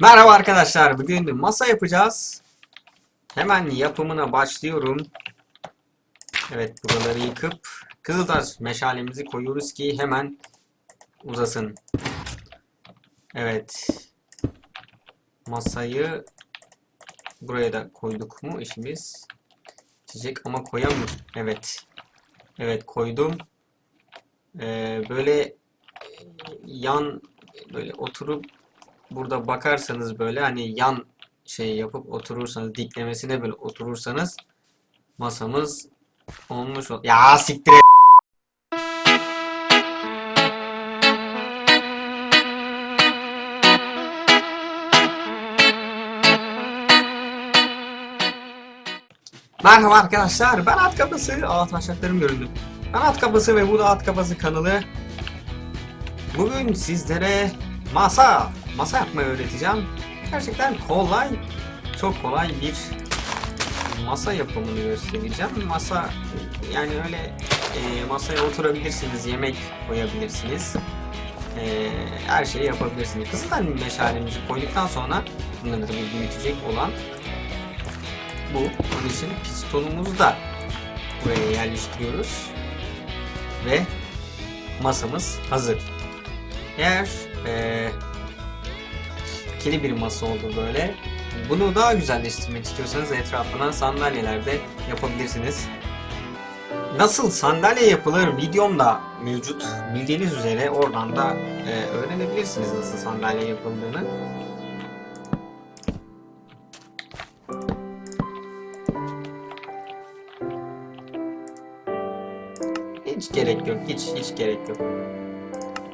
Merhaba arkadaşlar. Bugün masa yapacağız. Hemen yapımına başlıyorum. Evet buraları yıkıp Kızıltaş meşalemizi koyuyoruz ki hemen uzasın. Evet. Masayı buraya da koyduk mu işimiz? Çiçek ama koyamıyorum. Evet. Evet koydum. Ee, böyle yan böyle oturup burada bakarsanız böyle hani yan şey yapıp oturursanız diklemesine böyle oturursanız masamız olmuş ol. Ya siktir et. Merhaba arkadaşlar ben At Kapısı. Aa taşaklarım göründü. Ben At Kapısı ve bu da At Kapısı kanalı. Bugün sizlere masa, masa yapmayı öğreteceğim. Gerçekten kolay, çok kolay bir masa yapımını göstereceğim. Masa yani öyle e, masaya oturabilirsiniz, yemek koyabilirsiniz. E, her şeyi yapabilirsiniz. Kızıltan meşalemizi koyduktan sonra bunları tabii büyütecek olan bu. Onun için pistonumuzu da buraya yerleştiriyoruz. Ve masamız hazır. Eğer eee ikili bir masa oldu böyle. Bunu daha güzelleştirmek istiyorsanız etrafına sandalyeler de yapabilirsiniz. Nasıl sandalye yapılır videomda mevcut. Bildiğiniz üzere oradan da eee, öğrenebilirsiniz nasıl sandalye yapıldığını. Hiç gerek yok, hiç hiç gerek yok.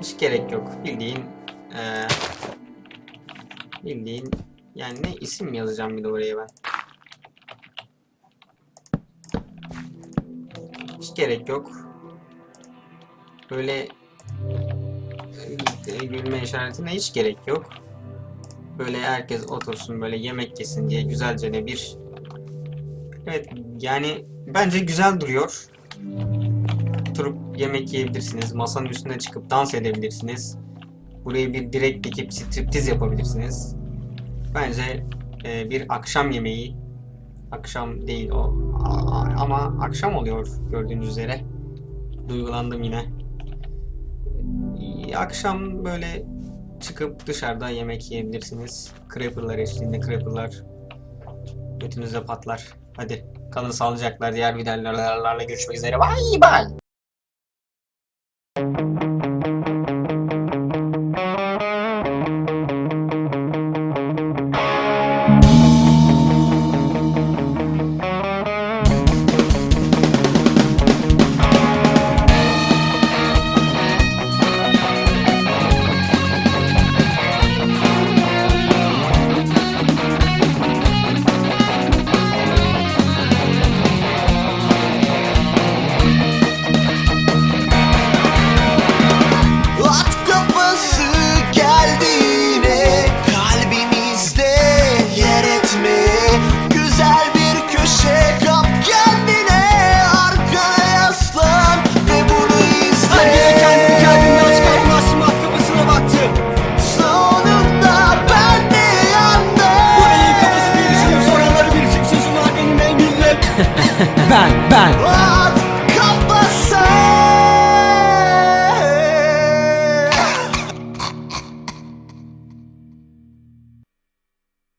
Hiç gerek yok. Bildiğin eee bildiğin yani ne isim mi yazacağım bir de oraya ben. Hiç gerek yok. Böyle e, gülme işaretine hiç gerek yok. Böyle herkes otursun böyle yemek yesin diye güzelce de bir Evet yani bence güzel duruyor. Oturup yemek yiyebilirsiniz. Masanın üstüne çıkıp dans edebilirsiniz. Buraya bir direk dikip striptiz yapabilirsiniz. Bence e, bir akşam yemeği. Akşam değil o ama akşam oluyor gördüğünüz üzere. Duygulandım yine. Akşam böyle çıkıp dışarıda yemek yiyebilirsiniz. Creeper'lar eşliğinde creeper'lar götünüze patlar. Hadi kalın sağlıcakla diğer videolarla görüşmek üzere. Bye bye. Burayı